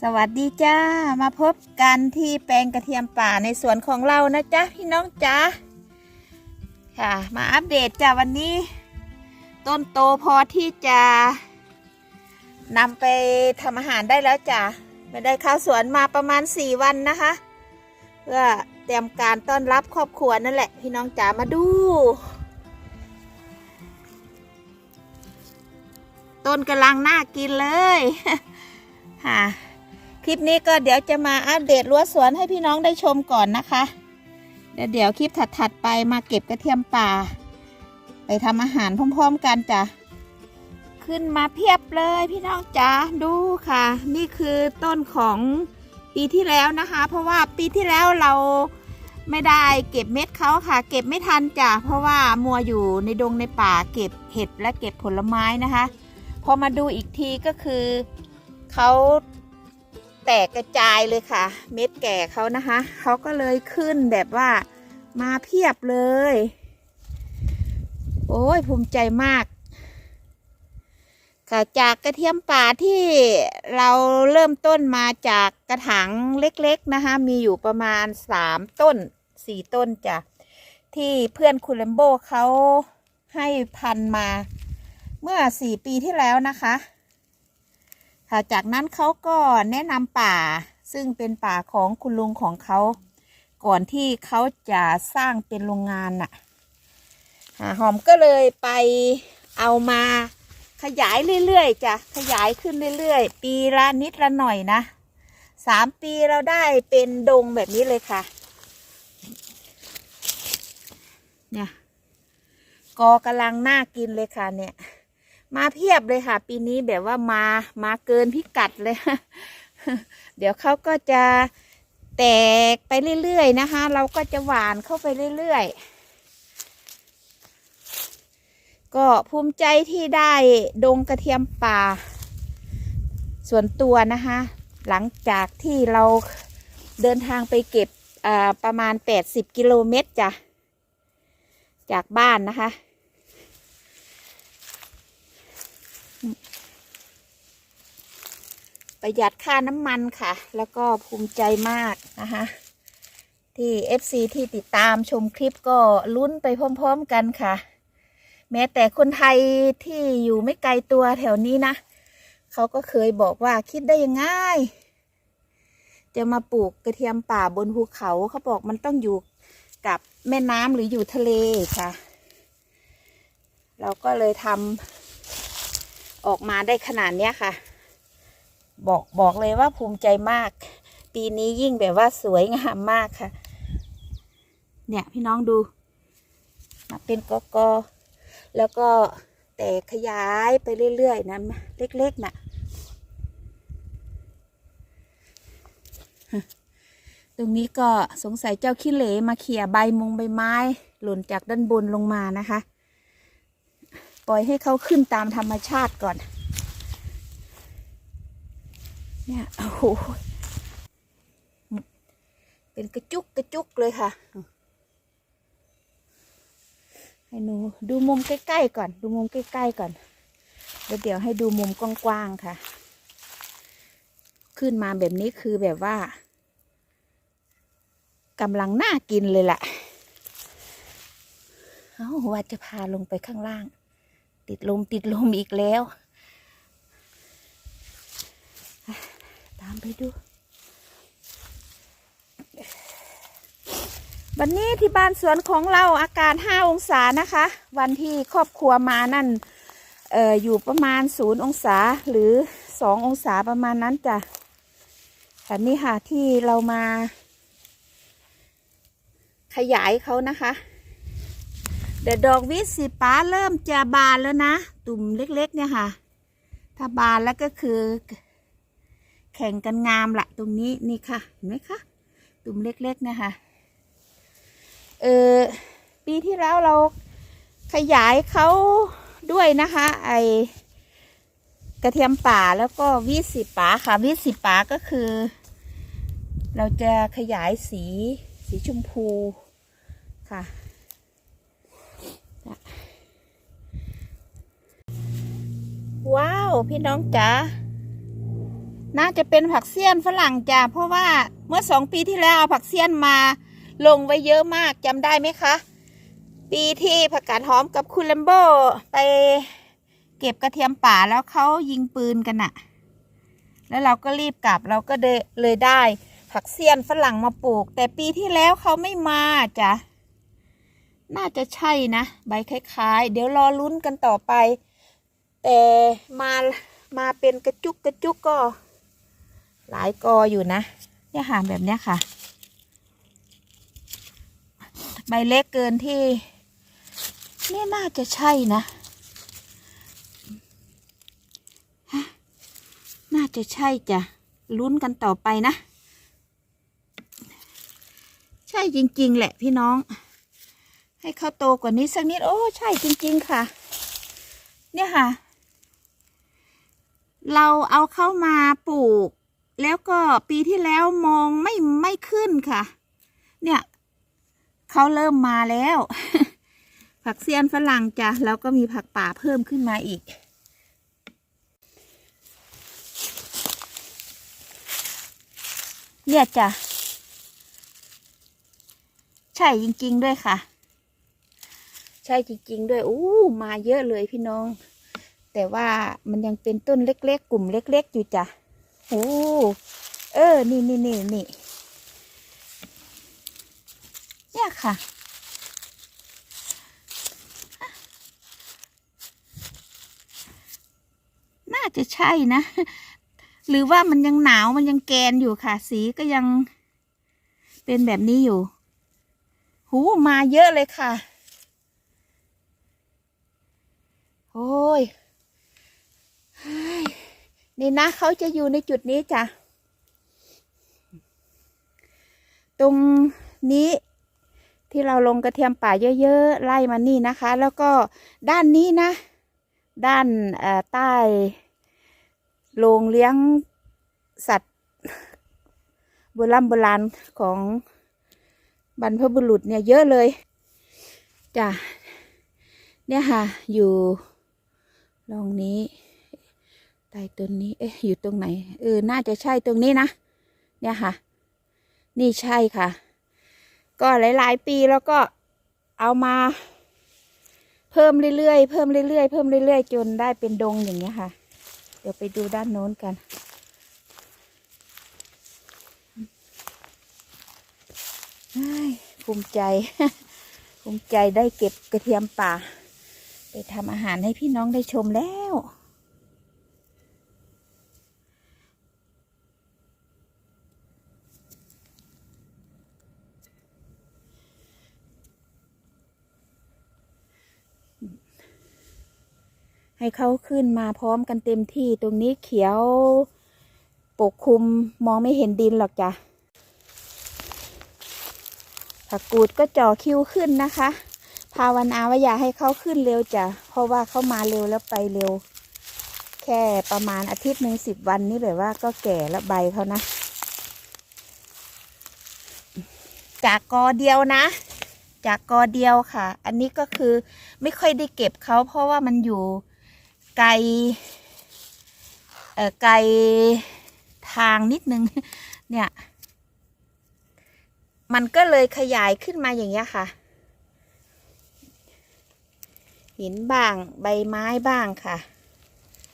สวัสดีจ้า มาพบกันที่แปลงกระเทียมป่าในสวนของเรานะจ๊ะพี่น้องจ๊ะค่ะ มาอัปเดตจ้าวันนี้ ต้นโตพอที่จะนำไปทำอาหารได้แล้วจ้ะไม่ได้เข้าสวนมาประมาณ 4 วันนะคะ เพื่อเตรียมการต้อนรับครอบครัวนั่นแหละ พี่น้องจ๋ามาดู ต้นกำลังน่ากินเลยค่ะ คลิปนี้ก็เดี๋ยวจะมาอัปเดตรั้วสวนให้พี่น้องได้ชมก่อนนะคะ เดี๋ยวเดี๋ยวคลิปถัดๆไปมาเก็บกระเทียมป่า ไปทำอาหารพร้อมๆกันจ้ะ ขึ้นมาเพียบเลยพี่น้องจ๋าดูค่ะ นี่คือต้นของปีที่แล้วนะคะ เพราะว่าปีที่แล้วเราไม่ได้เก็บเม็ดเขาค่ะ เก็บไม่ทันจ้ะเพราะว่ามัวอยู่ในดงในป่าเก็บเห็ดและเก็บผลไม้นะคะ พอมาดูอีกทีก็คือเขา แตกกระจายเลยค่ะ เม็ดแก่เขานะคะเขาก็เลยขึ้นแบบว่ามาเพียบเลย โอ้ยภูมิใจมากค่ะจากกระเทียมป่าที่เราเริ่มต้นมาจากกระถางเล็กๆนะคะ มีอยู่ประมาณสามต้นสี่ต้นจ้ะที่เพื่อนคุณเลมโบเขาให้พันมา เมื่อสี่ปีที่แล้วนะคะ ค่ะจากนั้นเขาก็แนะนำป่าซึ่งเป็นป่าของคุณลุงของเขา ก่อนที่เขาจะสร้างเป็นโรงงานน่ะอ่าหอมก็เลยไปเอามาขยายเรื่อยๆจ้ะขยายขึ้นเรื่อยๆ ปีละนิดละหน่อยนะสามปีเราได้เป็นดงแบบนี้เลยค่ะ เนี่ยกอกำลังน่ากินเลยค่ะเนี่ย มาเพียบเลยค่ะ ปีนี้แบบว่ามามาเกินพิกัดเลย เดี๋ยวเขาก็จะแตกไปเรื่อยๆนะคะ เราก็จะหวานเข้าไปเรื่อยๆ ก็ภูมิใจที่ได้ดงกระเทียมป่า ส่วนตัวนะคะ หลังจากที่เราเดินทางไปเก็บประมาณ 80 กิโลเมตรจ้ะจากบ้านนะคะ ประหยัดค่าน้ำมันค่ะ แล้วก็ภูมิใจมากนะคะที่ FC ที่ติดตามชมคลิปก็ลุ้นไปพร้อมๆกันค่ะ แม้แต่คนไทยที่อยู่ไม่ไกลตัวแถวนี้นะเขาก็เคยบอกว่าคิดได้ยังไงจะมาปลูกกระเทียมป่าบนภูเขาเขาบอกมันต้องอยู่กับแม่น้ำหรืออยู่ทะเลค่ะ เราก็เลยทำออกมาได้ขนาดนี้ค่ะ บอกบอกเลยว่าภูมิใจมาก ปีนี้ยิ่งแบบว่าสวยงามมากค่ะ เนี่ยพี่น้องดูมาเป็นกอกอแล้วก็แต่ขยายไปเรื่อยๆนะเล็กๆนะ่ะตรงนี้ก็สงสัยเจ้าขี้เหร่มาเขี่ยใบมงใบไม้ หล่นจากด้านบนลงมานะคะ ปล่อยให้เขาขึ้นตามธรรมชาติก่อน เนี่ยโอ้โหเป็นกระจุกกระจุกเลยค่ะ ให้หนูดูมุมใกล้ๆก่อน ดูมุมใกล้ๆก่อนแล้วเดี๋ยวให้ดูมุมกว้างๆค่ะ ขึ้นมาแบบนี้คือแบบว่ากำลังน่ากินเลยแหละเอาว่าจะพาลงไปข้างล่าง ติดลมติดลมอีกแล้วามไปดู วันนี้ที่บ้านสวนของเราอากาศ 5 องศานะคะ วันที่ครอบครัวมานั่นอออยู่ประมาณ 0 องศาหรือ 2 องศาประมาณนั้นจ้ะแต่นี่ค่ะที่เรามา ขยายเขานะคะเดี๋ยวดอกวิสีป้าเริ่มจะบานแล้วนะ ตุ่มเล็กๆเนี่ยค่ะ ถ้าบานแล้วก็คือ แข่งกันงามละตรงนี้นี่ค่ะ เห็นไหมคะ ตุ่มเล็กๆนี่ยค่ะเออปีที่แล้วเราขยายเขาด้วยนะคะ ไอกระเทียมป่าแล้วก็วิสีป่าค่ะวิสีป่าก็คือ เราจะขยายสีสีชมพูค่ะว้าว พี่น้องจ๋า น่าจะเป็นผักเสี้ยนฝรั่งจ้ะเพราะว่าเมื่อสองปีที่แล้วเอาผักเสี้ยนมาลงไว้เยอะมากจำได้ไหมคะ ปีที่ผักกาดหอมกับคุณแลมโบไปเก็บกระเทียมป่าแล้วเขายิงปืนกันอะแล้วเราก็รีบกลับเราก็เดเลยได้ ผักเสี้ยนฝรั่งมาปลูก แต่ปีที่แล้วเขาไม่มาจ้ะน่าจะใช่นะ ใบคล้ายๆ เดี๋ยวรอลุ้นกันต่อไป แต่มามาเป็นกระจุกกระจุกก็ หลายกออยู่นะ เนี่ยค่ะแบบเนี้ยค่ะ ใบเล็กเกินที่เนี่ยน่าจะใช่นะฮะน่าจะใช่จ้ะ ลุ้นกันต่อไปนะ ใช่จริง ๆ แหละพี่น้อง ให้เขาโตกว่านี้สักนิด โอ้ ใช่จริง ๆ ค่ะ เนี่ยค่ะ เราเอาเข้ามาปลูก แล้วก็ปีที่แล้วมองไม่ไม่ขึ้นค่ะ เนี่ยเขาเริ่มมาแล้ว ผักเซียนฝรั่งจ้ะแล้วก็มีผักป่าเพิ่มขึ้นมาอีก เนี่ยจ้ะใช่จริง ๆ ด้วยค่ะ ใช่จริง ๆ ด้วยอู้มาเยอะเลยพี่น้อง แต่ว่ามันยังเป็นต้นเล็ก ๆ กลุ่มเล็ก ๆ อยู่จ้ะ โอ้เออ นี่นี่นี่นี่เนี่ยค่ะ น่าจะใช่นะ หรือว่ามันยังหนาวมันยังแกนอยู่ค่ะ สีก็ยังเป็นแบบนี้อยู่ หูมาเยอะเลยค่ะ โอ้ยเฮ้ย นี่นะเขาจะอยู่ในจุดนี้จ้ะ ตรงนี้ที่เราลงกระเทียมป่าเยอะๆไล่มานี่นะคะ แล้วก็ด้านนี้นะ ด้านใต้โรงเลี้ยงสัตว์โบราณโบราณของบรรพบุรุษเนี่ยเยอะเลยจ้ะเนี่ยค่ะ อยู่ลองนี้ ใต้ต้นนี้ เอ๊ะ อยู่ตรงไหน เออ น่าจะใช่ตรงนี้นะ เนี่ยค่ะ นี่ใช่ค่ะ ก็หลาย ๆ ปีแล้วก็เอามา เพิ่มเรื่อยๆ เพิ่มเรื่อยๆ เพิ่มเรื่อยๆ จนได้เป็นดงอย่างเงี้ยค่ะ เดี๋ยวไปดูด้านโน้นกัน ภูมิใจ ภูมิใจได้เก็บกระเทียมป่า ไปทำอาหารให้พี่น้องได้ชมแล้ว ให้เขาขึ้นมาพร้อมกันเต็มที่ตรงนี้เขียวปกคลุมมองไม่เห็นดินหรอกจ้ะผักกูดก็จ่อคิวขึ้นนะคะ ภาวนาว่าอย่าให้เขาขึ้นเร็วจ้ะเพราะว่าเขามาเร็วแล้วไปเร็ว แค่ประมาณอาทิตย์หนึ่งสิบวันนี่แบบว่าก็แก่แล้วใบเขานะ จากกอเดียวนะ จากกอเดียวค่ะ อันนี้ก็คือไม่ค่อยได้เก็บเขาเพราะว่ามันอยู่ ไกลเอ่อไกลทางนิดนึง เนี่ย มันก็เลยขยายขึ้นมาอย่างเงี้ยค่ะ หินบ้างใบไม้บ้างค่ะ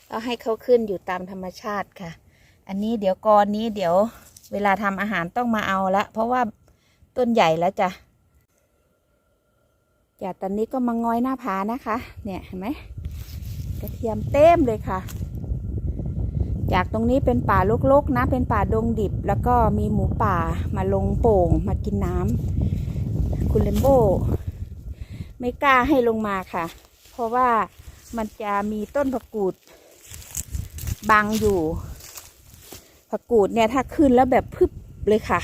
เอาให้เขาขึ้นอยู่ตามธรรมชาติค่ะ อันนี้เดี๋ยวกอนนี้เดี๋ยวเวลาทำอาหารต้องมาเอาละเพราะว่าต้นใหญ่แล้วจ้ะจ้ะตอนนี้ก็มางอยหน้าผานะคะ เนี่ยเห็นไหม กระเทียมเต็มเลยค่ะ จากตรงนี้เป็นป่ารกๆนะ เป็นป่าดงดิบ แล้วก็มีหมูป่ามาลงโป่งมากินน้ำคุณเลมโบไม่กล้าให้ลงมาค่ะ เพราะว่ามันจะมีต้นผักกูดบังอยู่ผักกูดเนี่ยถ้าขึ้นแล้วแบบพึบเลยค่ะ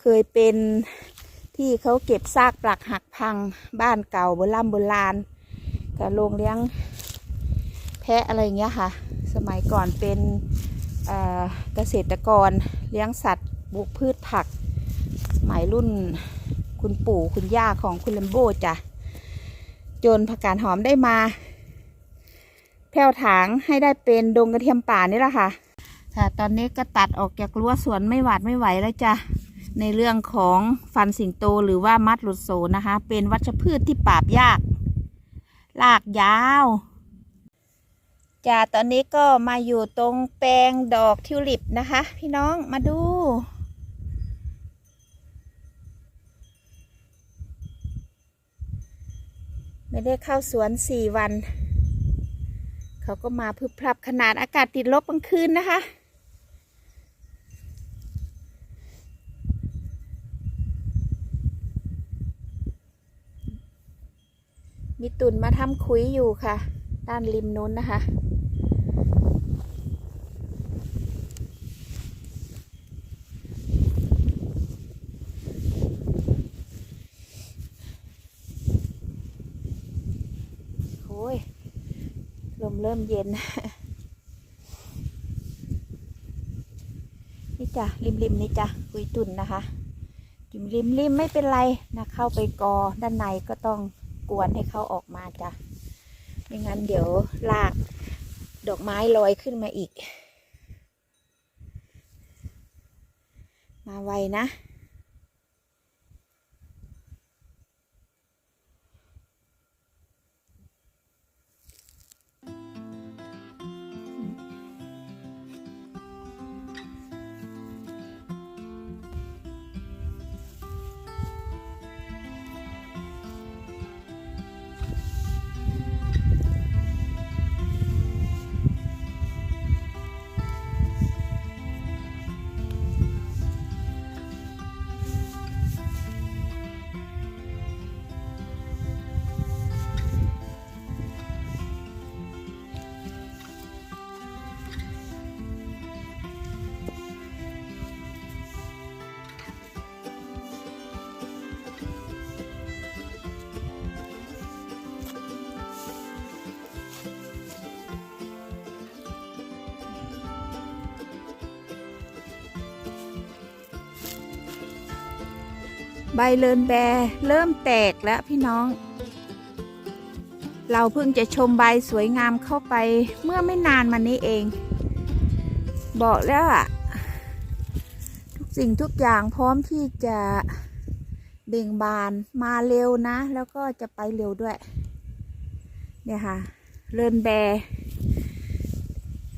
เคยเป็นที่เขาเก็บซากปลักหักพังบ้านเก่าโบราณโบราณ กับโรงเลี้ยงแพะอะไรอย่างเงี้ยค่ะ สมัยก่อนเป็นเกษตรกรเลี้ยงสัตว์ปลูกพืชผักสมัยรุ่นคุณปู่คุณย่าของคุณเลมโบจ้ะ จนผักกาดหอมได้มาแผ่วถางให้ได้เป็นดงกระเทียมป่านี่แหละค่ะ ค่ะ ตอนนี้ก็ตัดออกจากรั้วสวนไม่หวาดไม่ไหวแล้วจ้ะ ในเรื่องของฟันสิงโตหรือว่ามัดหลุดโซนะคะ เป็นวัชพืชที่ปราบยาก ลากยาวจ้าตอนนี้ก็มาอยู่ตรงแปลงดอกทิวลิปนะคะ พี่น้องมาดู ไม่ได้เข้าสวนสี่วัน เขาก็มาพึบพรับขนาดอากาศติดลบกลางคืนนะคะ มี ตุ่นมาทำคุยอยู่ค่ะ ด้านริมนู้นนะคะ โอ้ย ลมเริ่มเย็น นี่จ้ะ ริมริมนี่จ้ะ คุยตุ่นนะคะริมริมริมไม่เป็นไรนะ เข้าไปกอด้านในก็ต้อง กวนให้เขาออกมาจ้ะไม่งั้นเดี๋ยวลากดอกไม้ลอยขึ้นมาอีก มาไวนะ ใบเลินแบรเริ่มแตกแล้วพี่น้อง เราเพิ่งจะชมใบสวยงามเข้าไปเมื่อไม่นานมานี้เอง บอกแล้วอะทุกสิ่งทุกอย่างพร้อมที่จะเบ่งบานมาเร็วนะ แล้วก็จะไปเร็วด้วย เนี่ยค่ะ เลินแบร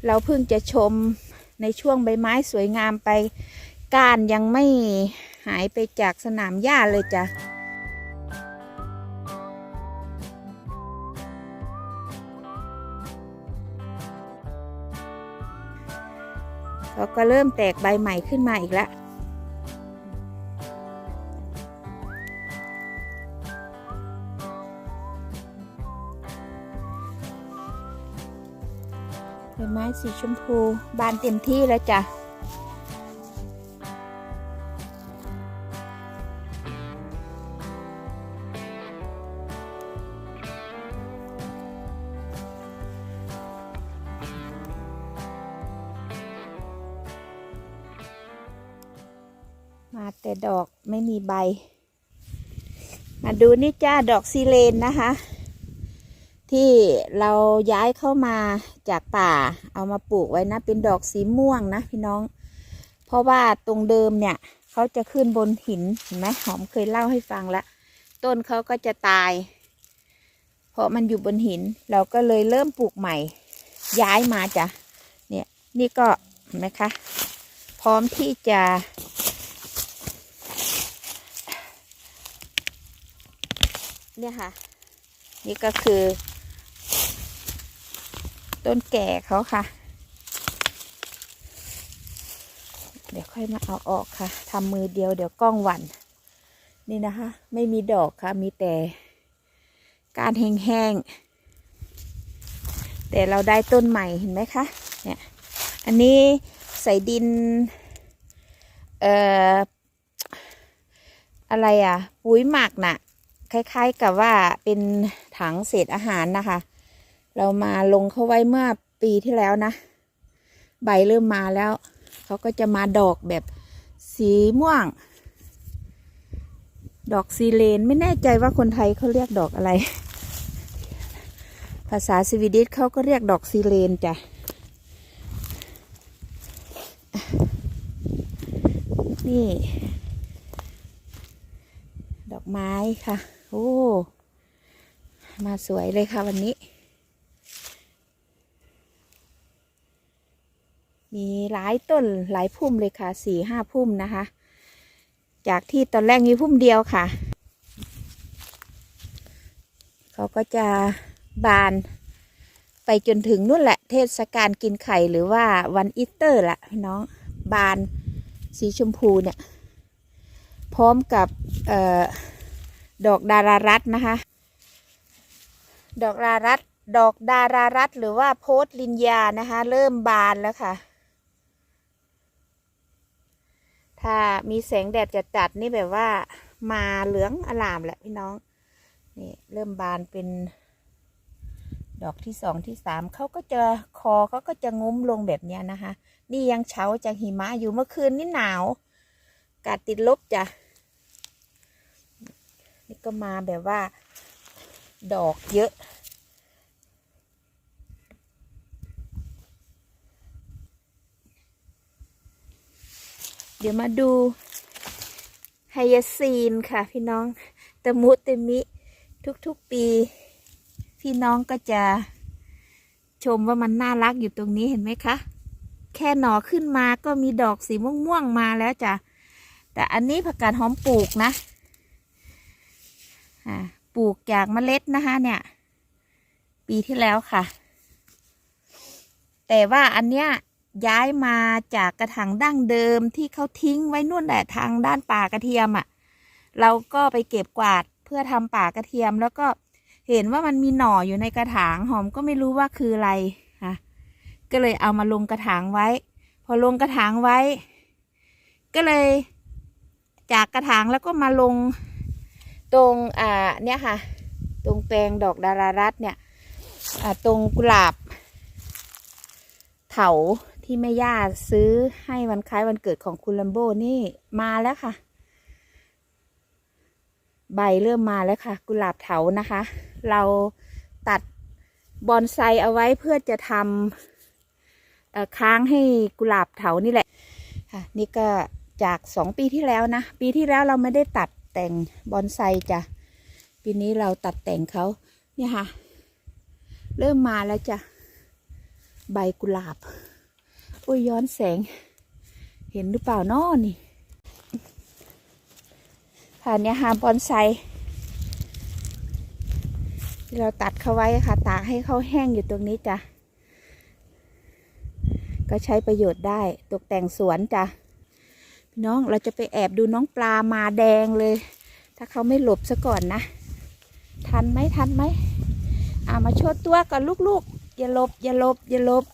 เราเพิ่งจะชมในช่วงใบไม้สวยงามไปก้านยังไม่ หายไปจากสนามหญ้าเลยจ้ะเขาก็เริ่มแตกใบใหม่ขึ้นมาอีกแล้วใบไม้สีชมพูบานเต็มที่แล้วจ้ะ ใบ มาดูนี่จ้าดอกซีเลนนะคะ ที่เราย้ายเข้ามาจากป่าเอามาปลูกไว้นะ เป็นดอกสีม่วงนะพี่น้อง เพราะว่าตรงเดิมเนี่ยเขาจะขึ้นบนหินเห็นไหมหอมเคยเล่าให้ฟังแล้วต้นเขาก็จะตาย เพราะมันอยู่บนหิน เราก็เลยเริ่มปลูกใหม่ ย้ายมาจ้ะเนี่ยนี่ก็เห็นไหมคะ พร้อมที่จะ เนี่ยค่ะ นี่ก็คือ ต้นแก่เขาค่ะ เดี๋ยวค่อยมาเอาออกค่ะทำมือเดียวเดี๋ยวกล้องหวัน นี่นะคะ ไม่มีดอกค่ะ มีแต่การแห้งๆ แต่เราได้ต้นใหม่เห็นไหมคะ เนี่ย อันนี้ใส่ดิน เอ่อ อะไรอะ ปุ๋ยหมักน่ะ คล้ายๆกับว่าเป็นถังเศษอาหารนะคะ เรามาลงเขาไว้เมื่อปีที่แล้วนะ ใบเริ่มมาแล้ว เขาก็จะมาดอกแบบสีม่วง ดอกซีเลนไม่แน่ใจว่าคนไทยเขาเรียกดอกอะไร ภาษาสวีเดิชเขาก็เรียกดอกซีเลนจ้ะนี่ ดอกไม้ค่ะ โอ้ มาสวยเลยค่ะวันนี้ มีหลายต้นหลายพุ่มเลยค่ะสี่ห้าพุ่มนะคะ จากที่ตอนแรกมีพุ่มเดียวค่ะ เขาก็จะบานไปจนถึงนู่นแหละ เทศกาลกินไข่หรือว่าวันอีสเตอร์ละพี่น้องบานสีชมพูเนี่ย พร้อมกับเออ ดอกดารารัตนะคะ ดอกดารารัตดอกดารารัตหรือว่าโพสลินยานะคะ เริ่มบานแล้วค่ะ ถ้ามีแสงแดดจัดๆนี่แบบว่า มาเหลืองอลามแหละพี่น้องนี่เริ่มบานเป็นดอกที่สองที่สามเขาก็จะคอเขาก็จะงุ้มลงแบบนี้นะคะ นี่ยังเช้าจากหิมะอยู่เมื่อคืนนี่หนาวอากาศติดลบจ้ะ นี่ก็มาแบบว่า ดอกเยอะ เดี๋ยวมาดูไฮยาซีนค่ะพี่น้องตะมุตะมิทุกๆปี พี่น้องก็จะชมว่ามันน่ารักอยู่ตรงนี้เห็นไหมคะ แค่หน่อขึ้นมาก็มีดอกสีม่วงๆมาแล้วจ้ะ แต่อันนี้ผักกาดหอมปลูกนะ อ่าปลูกจากเมล็ดนะคะเนี่ย ปีที่แล้วค่ะ แต่ว่าอันเนี้ยย้ายมาจากกระถางดั้งเดิมที่เขาทิ้งไว้นู่นแหละทางด้านป่ากระเทียมอะ่ะ เราก็ไปเก็บกวาดเพื่อทำป่ากระเทียม แล้วก็เห็นว่ามันมีหน่ออยู่ในกระถางหอมก็ไม่รู้ว่าคืออะไรค่ะก็เลยเอามาลงกระถางไว้ พอลงกระถางไว้ ก็เลยจากกระถางแล้วก็มาลง ตรงอ่าเนี่ยค่ะ ตรงแปลงดอกดารารัตเนี่ยอ่าตรงกุหลาบ เถาที่แม่ย่าซื้อให้วันคล้ายวันเกิดของคุณลัมโบนี่มาแล้วค่ะ ใบเริ่มมาแล้วค่ะ กุหลาบเถานะคะ เราตัดบอนไซเอาไว้เพื่อจะทำค้างให้กุหลาบเถานี่แหละค่ะนี่ก็จากสองปีที่แล้วนะ ปีที่แล้วเราไม่ได้ตัด แต่งบอนไซจ้ะปีนี้เราตัดแต่งเขาเนี่ยค่ะ เริ่มมาแล้วจ้ะใบกุหลาบโอ้ยย้อนแสง เห็นหรือเปล่าน้อนี่ค่ะเนี่ยฮะบอนไซที่เราตัดเขาไว้ค่ะ ตากให้เขาแห้งอยู่ตรงนี้จ้ะ ก็ใช้ประโยชน์ได้ตกแต่งสวนจ้ะ พี่น้องเราจะไปแอบดูน้องปลามาแดงเลย ถ้าเขาไม่หลบซะก่อนนะ ทันไหมทันไหมอามาโชว์ตัวก่อนลูกๆ อย่าหลบ อย่าหลบ อย่าหลบ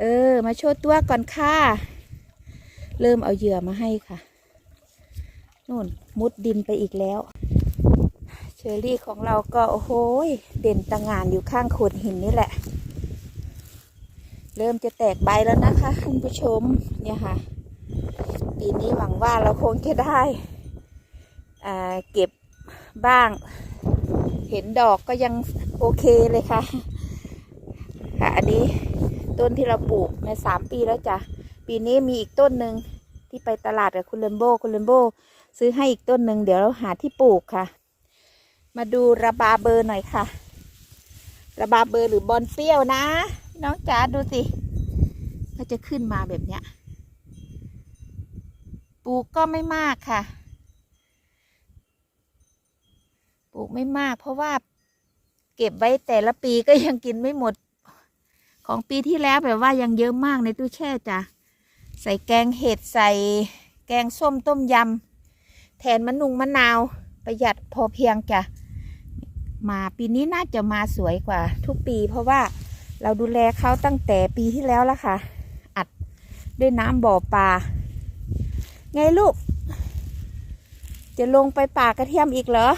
เออ มาโชว์ตัวก่อนค่ะ เริ่มเอาเหยื่อมาให้ค่ะนู่นมุดดินไปอีกแล้ว เชอรี่ของเราก็โอ้โหเด่นตะงานอยู่ข้างโขดหินนี่แหละ เริ่มจะแตกใบแล้วนะคะคุณผู้ชมเนี่ยค่ะ ปีนี้หวังว่าเราคงจะได้เก็บบ้าง เห็นดอกก็ยังโอเคเลยค่ะ ค่ะ อันนี้ต้นที่เราปลูกในสามปีแล้วจ้ะ ปีนี้มีอีกต้นหนึ่งที่ไปตลาดกับคุณเลมโบคุณเลมโบซื้อให้อีกต้นหนึ่งเดี๋ยวเราหาที่ปลูกค่ะ มาดูระบาเบอร์หน่อยค่ะ ระบาเบอร์หรือบอลเปรี้ยวนะ น้องจ๋าดูสิก็จะขึ้นมาแบบเนี้ย ปลูกก็ไม่มากค่ะ ปลูกไม่มาก เพราะว่าเก็บไว้แต่ละปีก็ยังกินไม่หมด ของปีที่แล้วแบบว่ายังเยอะมากในตู้แช่จ้ะ ใส่แกงเห็ดใส่แกงส้มต้มยำแทนมะนุงมะนาวประหยัดพอเพียงจ้ะ มาปีนี้น่าจะมาสวยกว่า ทุกปีเพราะว่าเราดูแลเขาตั้งแต่ปีที่แล้วแล้วค่ะ อัดด้วยน้ำบ่อปลา ไงลูก จะลงไปป่ากระเทียมอีกเหรอ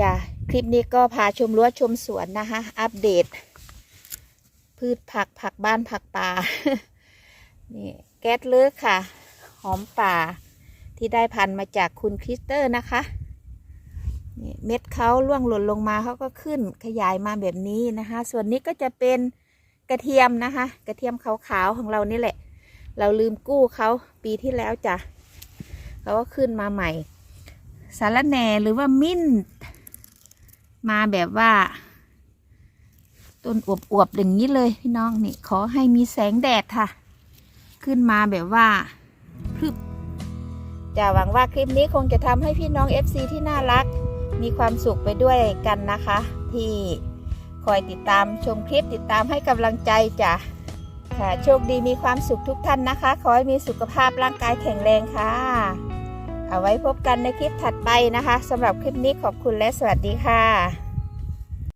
จ้ะคลิปนี้ก็พาชมรั้วชมสวนนะคะอัปเดต พืชผักผักบ้านผักป่านี่แก๊สเลือกค่ะ หอมป่า ที่ได้พันมาจากคุณคริสเตอร์นะคะนี่เม็ดเขาล่วงหล่นลงมาเขาก็ขึ้นขยายมาแบบนี้นะคะ ส่วนนี้ก็จะเป็น กระเทียมนะคะ กระเทียมขาวๆของเรานี่แหละ เราลืมกู้เขาปีที่แล้วจ้ะเขาก็ขึ้นมาใหม่ สารแหน่หรือว่ามิ้นท์มาแบบว่า ต้นอวบๆอย่างนี้เลยพี่น้องนี่ขอให้มีแสงแดดค่ะ ขึ้นมาแบบว่าพรึบจะหวังว่าคลิปนี้คงจะทำให้พี่น้อง FC ที่น่ารัก มีความสุขไปด้วยกันนะคะ ที่ คอยติดตามชมคลิปติดตามให้กำลังใจจ้ะค่ะโชคดีมีความสุขทุกท่านนะคะ ขอให้มีสุขภาพร่างกายแข็งแรงค่ะ เอาไว้พบกันในคลิปถัดไปนะคะสำหรับคลิปนี้ขอบคุณและสวัสดีค่ะ